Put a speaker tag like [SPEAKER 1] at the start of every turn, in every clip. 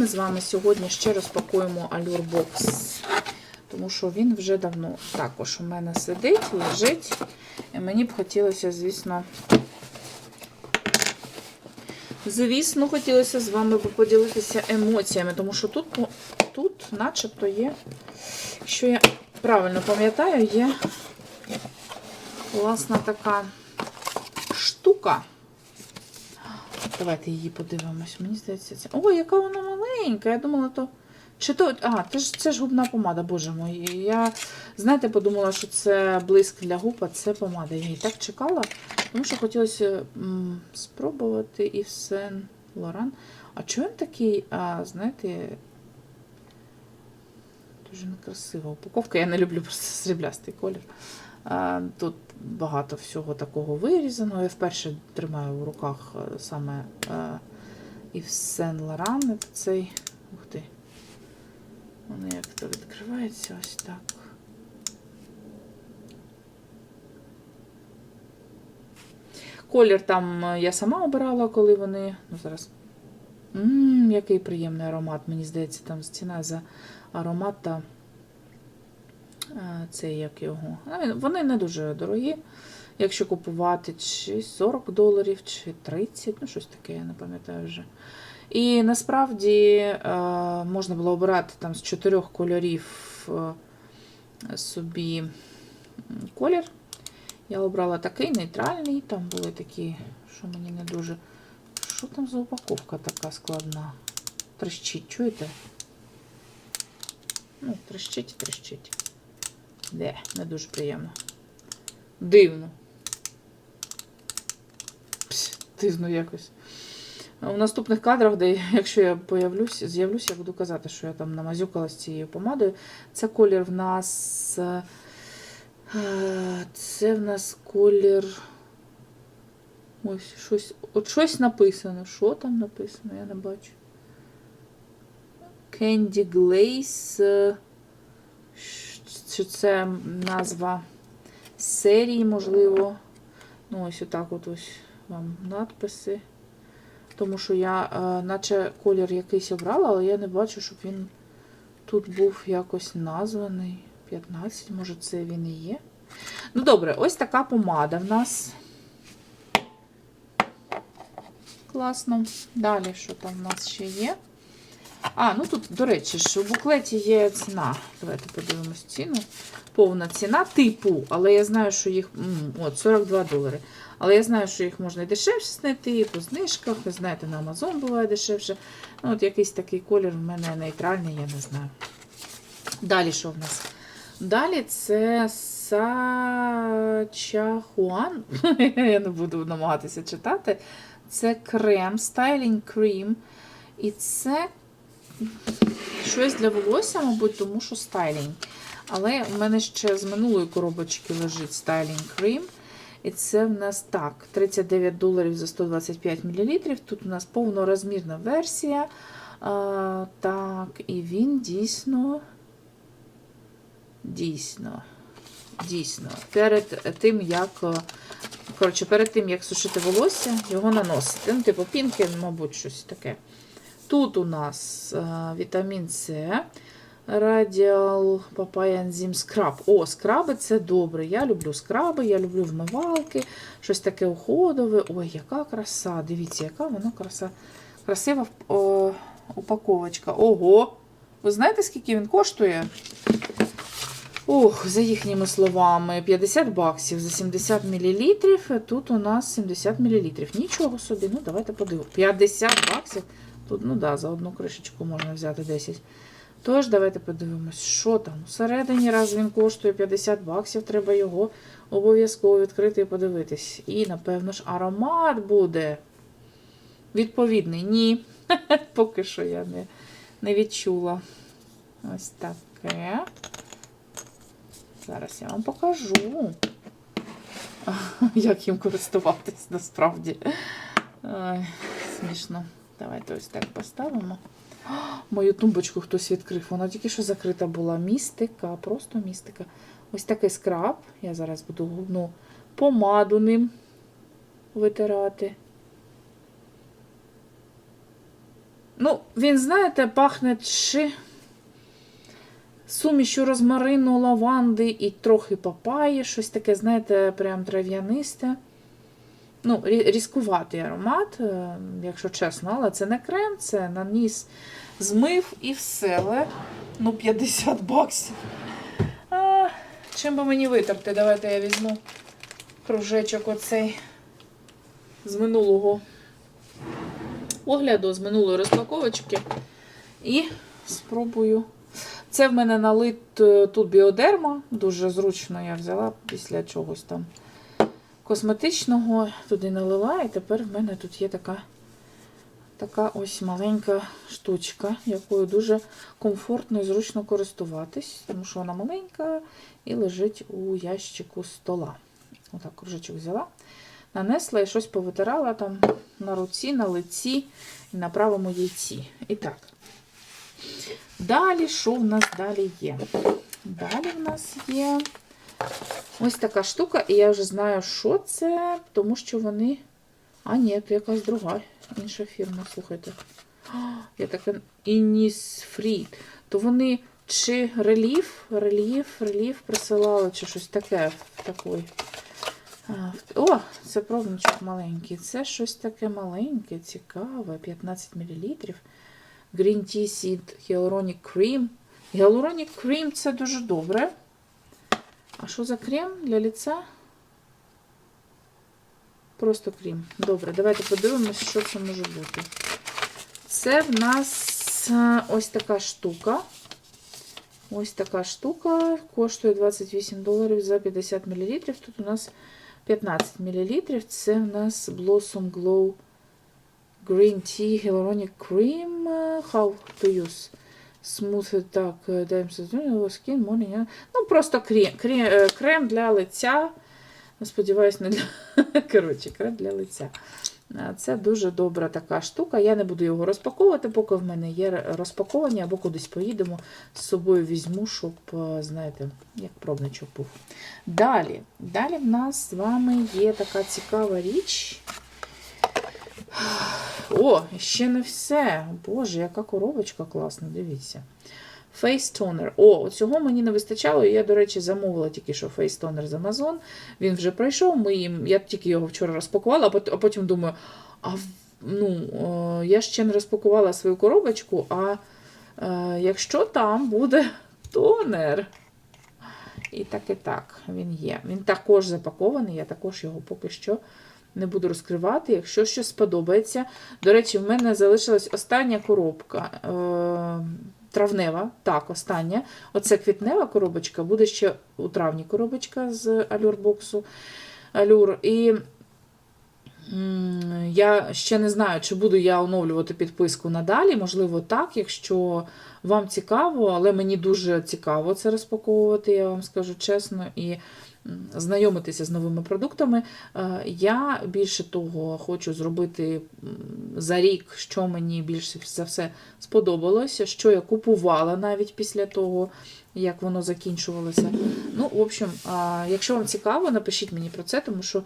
[SPEAKER 1] Ми з вами сьогодні ще розпакуємо Box, тому що він вже давно також у мене сидить, лежить. І мені б хотілося, звісно, звісно, хотілося з вами поділитися емоціями, тому що тут, тут начебто є, якщо я правильно пам'ятаю, є власна така штука. Давайте її подивимось. Мені здається, це. Ой, яка вона маленька. Я думала, то. Чи то. А, це ж, це ж губна помада, боже мой. Я, знаєте, подумала, що це блиск для губ, а це помада. Я її так чекала, тому що хотілося м, спробувати і Сен Лоран. А чого він такий, а, знаєте, дуже некрасива упаковка. Я не люблю просто сріблястий колір. Тут багато всього такого вирізаного. Я вперше тримаю в руках е, саме і в Сен Лоран. Цей. Ух ти. Воно як то відкривається ось так. Колір там е, я сама обирала, коли вони. Ну, зараз. Ммм, який приємний аромат. Мені здається, там ціна за аромат та е, це як його. Вони не дуже дорогі. Якщо купувати чи 40 доларів, чи 30, ну щось таке, я не пам'ятаю вже. І насправді е, можна було обирати там з чотирьох кольорів е, собі колір. Я обрала такий нейтральний, там були такі, що мені не дуже. Що там за упаковка така складна? Трещить, чуєте? Ну, трещить трещить. Де, не дуже приємно. Дивно. Дивно якось. У наступних кадрах, де якщо я появлюсь, з'явлюсь, я буду казати, що я там намазюкалась цією помадою. Це колір в нас. е, е, Це в нас колір. Ось щось. От щось написано. Що там написано? Я не бачу. Candy Glaze. е, Чи це назва серії, можливо. Ну, ось отак от ось вам надписи. Тому що я, е, наче колір якийсь обрала, але я не бачу, щоб він тут був якось названий. 15, може, це він і є. Ну, добре, ось така помада в нас. Класно. Далі, що там в нас ще є? А, ну тут, до речі, ж у буклеті є ціна. Давайте подивимось ціну. Повна ціна типу, але я знаю, що їх. От, 42 долари. Але я знаю, що їх можна і дешевше знайти, і по знижках. Ви знаєте, на Amazon буває дешевше. Ну, от якийсь такий колір в мене нейтральний, я не знаю. Далі що в нас? Далі це Сачахуан. я не буду намагатися читати. Це крем, стайлінг крем. І це щось для волосся, мабуть, тому що стайлінг. Але в мене ще з минулої коробочки лежить стайлінг крем. І це в нас так: 39 доларів за 125 мл. Тут у нас повнорозмірна версія. А, так, і він дійсно. Дійсно. Дійсно. Перед тим, як. Коротше, перед тим, як сушити волосся, його наносити. Ну, типу, пінки, мабуть, щось таке. Тут у нас е, вітамін С. Радіал Папая Ензим Скраб. О, скраби це добре. Я люблю скраби, я люблю вмивалки, щось таке уходове. Ой, яка краса. Дивіться, яка вона краса. Красива о, упаковочка. Ого! Ви знаєте, скільки він коштує? Ох, за їхніми словами, 50 баксів за 70 мл. Тут у нас 70 мл. Нічого собі, ну давайте подивимося. 50 баксів. Тут, ну да, за одну кришечку можна взяти 10. Тож, давайте подивимось, що там. Всередині, раз він коштує 50 баксів, треба його обов'язково відкрити і подивитись. І, напевно ж, аромат буде відповідний. Ні. Поки що я не, не відчула. Ось таке. Зараз я вам покажу, як їм користуватись насправді. Ой, смішно. Давайте ось так поставимо. Мою тумбочку хтось відкрив. Вона тільки що закрита була. Містика, просто містика. Ось такий скраб. Я зараз буду губну помаду ним витирати. Ну, він, знаєте, пахне чи сумішю розмарину, лаванди і трохи папаї. Щось таке, знаєте, прям трав'янисте. Ну, різкуватий аромат, е, якщо чесно, але це не крем, це наніс, змив і все. Але, ну, 50 баксів. А, чим би мені витерти? Давайте я візьму кружечок оцей з минулого огляду, з минулої розпаковочки. І спробую. Це в мене налит е, тут біодерма. Дуже зручно я взяла після чогось там косметичного. Туди налила, і тепер в мене тут є така, така ось маленька штучка, якою дуже комфортно і зручно користуватись, тому що вона маленька і лежить у ящику стола. Отак кружечок взяла. Нанесла і щось повитирала там на руці, на лиці і на правому яйці. І так. Далі, що в нас далі є? Далі в нас є ось така штука, і я вже знаю, що це, тому що вони. А, ні, це якась друга інша фірма, слухайте. А, Я така Innisfree. То вони чи реліф, рельєф, рельєф присилали, чи щось таке в- О, це пробничок маленький. Це щось таке маленьке, цікаве, 15 мл. Green Tea Seed Hyaluronic Cream. Hyaluronic Cream це дуже добре. А що за крем для лиця? Просто крем. Добре, давайте подивимось, що це може бути. Це в нас е, ось така штука. Ось така штука. Коштує 28 доларів за 50 мл. Тут у нас 15 мл. Це у нас Blossom Glow Green Tea Hyaluronic Cream. How to use? Smooth так, е, даємо skin, morning. е. Ну, просто крем, крем, крем для лиця. Сподіваюсь, не для. Коротше, крем для лиця. Це дуже добра така штука. Я не буду його розпаковувати, поки в мене є розпаковані, або кудись поїдемо. З собою візьму, щоб, е, знаєте, як пробничок був. Далі. Далі в нас з вами є така цікава річ. О, ще не все. Боже, яка коробочка класна, дивіться. Toner. О, цього мені не вистачало. Я, до речі, замовила тільки що Toner з Amazon. Він вже пройшов. Ми їм, я тільки його вчора розпакувала, а потім думаю, а ну, я ще не розпакувала свою коробочку, а е, якщо там буде тонер. І так і так, він є. Він також запакований, я також його поки що не буду розкривати. Якщо щось сподобається. До речі, в мене залишилась остання коробка. Е, травнева, так, остання. Оце квітнева коробочка, буде ще у травні коробочка з алюрбоксу. Алюр. І я ще не знаю, чи буду я оновлювати підписку надалі. Можливо, так, якщо вам цікаво, але мені дуже цікаво це розпаковувати, я вам скажу чесно. І знайомитися з новими продуктами. Е, Я більше того хочу зробити за рік, що мені більше за все сподобалося, що я купувала навіть після того, як воно закінчувалося. Ну, в общем, якщо вам цікаво, напишіть мені про це, тому що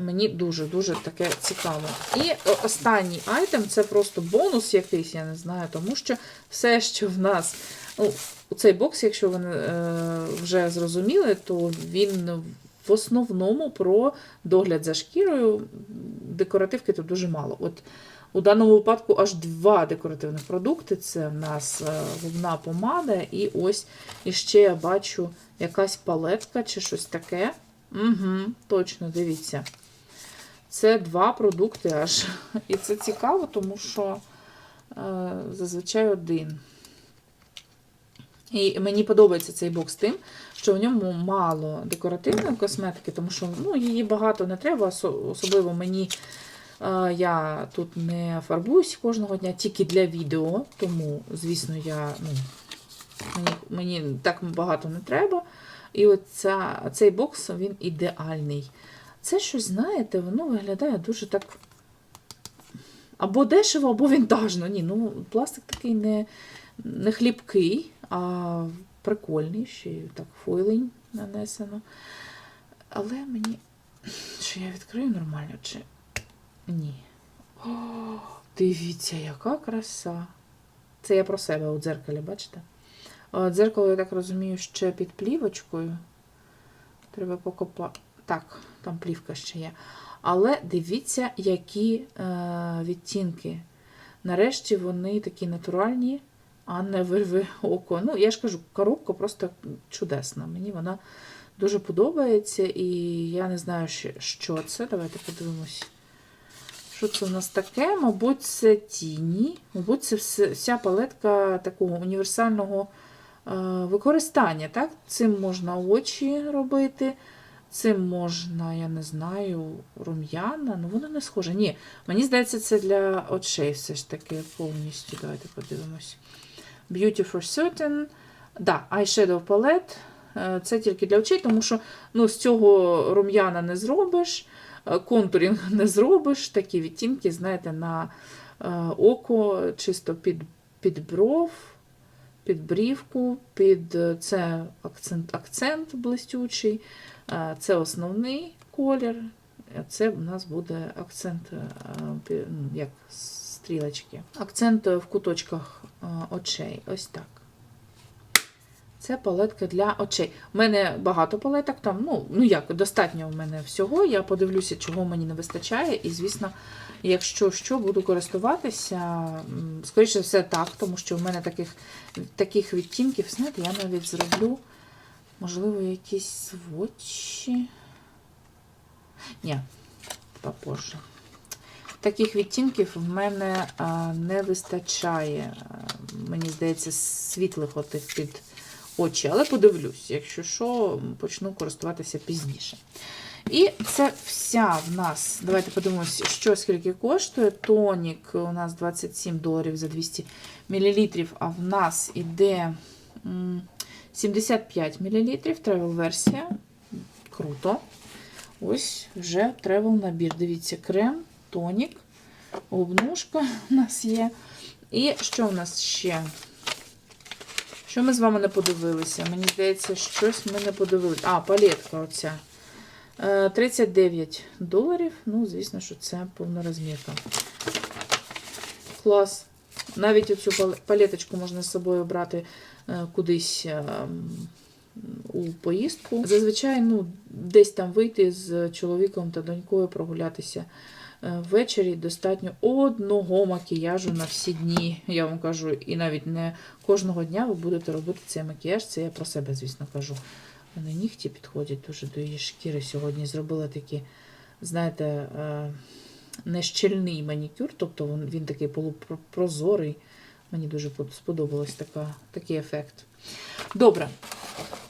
[SPEAKER 1] мені дуже-дуже таке цікаво. І останній айтем це просто бонус якийсь, я не знаю, тому що все, що в нас. Ну, цей бокс, якщо ви е, вже зрозуміли, то він в основному про догляд за шкірою. Декоративки тут дуже мало. От у даному випадку аж два декоративних продукти. Це в нас е, губна помада, і ось іще я бачу якась палетка чи щось таке. Угу, точно, дивіться. Це два продукти аж. І це цікаво, тому що е, зазвичай один. І мені подобається цей бокс тим, що в ньому мало декоративної косметики, тому що ну, її багато не треба, особливо мені. Е, Я тут не фарбуюсь кожного дня, тільки для відео, тому, звісно, я, ну, мені, мені так багато не треба. І от цей бокс він ідеальний. Це щось, знаєте, воно виглядає дуже так. Або дешево, або вінтажно. Ні, ну пластик такий не, не хлібкий, а прикольний, ще й так фойлень нанесено. Але мені. Чи я відкрию нормально, чи ні. О, дивіться, яка краса. Це я про себе у дзеркалі, бачите? Е, Дзеркало, я так розумію, ще під плівочкою. Треба покопати. Так, там плівка ще є. Але дивіться, які е, відтінки. Нарешті вони такі натуральні, а не вирви око. Ну, я ж кажу, коробка просто чудесна. Мені вона дуже подобається, і я не знаю, що це. Давайте подивимось. Що це у нас таке? Мабуть, це тіні. Мабуть, це вся палетка такого універсального е, використання. Так? Цим можна очі робити, цим можна, я не знаю, рум'яна. Ну, воно не схоже. Ні, мені здається, це для очей все ж таки повністю. Давайте подивимось. Beauty for certain. Да, eyeshadow palette. Е, Це тільки для очей, тому що ну, з цього рум'яна не зробиш, контурінг не зробиш. Такі відтінки, знаєте, на е, око, чисто під, під бров, під брівку, під е, це акцент, акцент блистючий, е, це основний колір. Це у нас буде акцент ну, як стрілочки. Акцент в куточках очей. Ось так. Це палетка для очей. У мене багато палеток, там, ну, ну як, достатньо в мене всього. Я подивлюся, чого мені не вистачає. І, звісно, якщо що, буду користуватися, скоріше все, так, тому що в мене таких, таких відтінків, знаєте, я навіть зроблю, можливо, якісь сводчі. Ні, попозже. Таких відтінків в мене не вистачає. Мені здається, світлих отих під очі. Але подивлюсь, якщо що, почну користуватися пізніше. І це вся в нас. Давайте подивимося, що скільки коштує. Тонік у нас 27 доларів за 200 мл, а в нас іде 75 мл, тревел-версія. Круто. Ось вже тревел набір. Дивіться, крем, тонік, обножка у нас є. І що у нас ще? Що ми з вами не подивилися? Мені здається, щось ми не подивилися. А, палетка оця. Е, 39 доларів. Ну, звісно, що це повнорозмірка. Клас. Навіть оцю палеточку можна з собою брати е, кудись е, у поїздку. Зазвичай, ну, десь там вийти з чоловіком та донькою прогулятися. Е, Ввечері достатньо одного макіяжу на всі дні. Я вам кажу, і навіть не кожного дня ви будете робити цей макіяж. Це я про себе, звісно, кажу. Мене нігті підходять дуже до її шкіри. Сьогодні зробила такі, знаєте, е, нещільний манікюр, тобто він, такий полупрозорий. Мені дуже под- сподобалось така, такий ефект. Добре.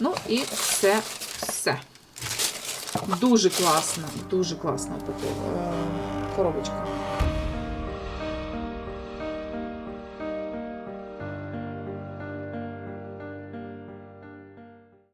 [SPEAKER 1] Ну і це все. Дуже класна, дуже е, коробочка.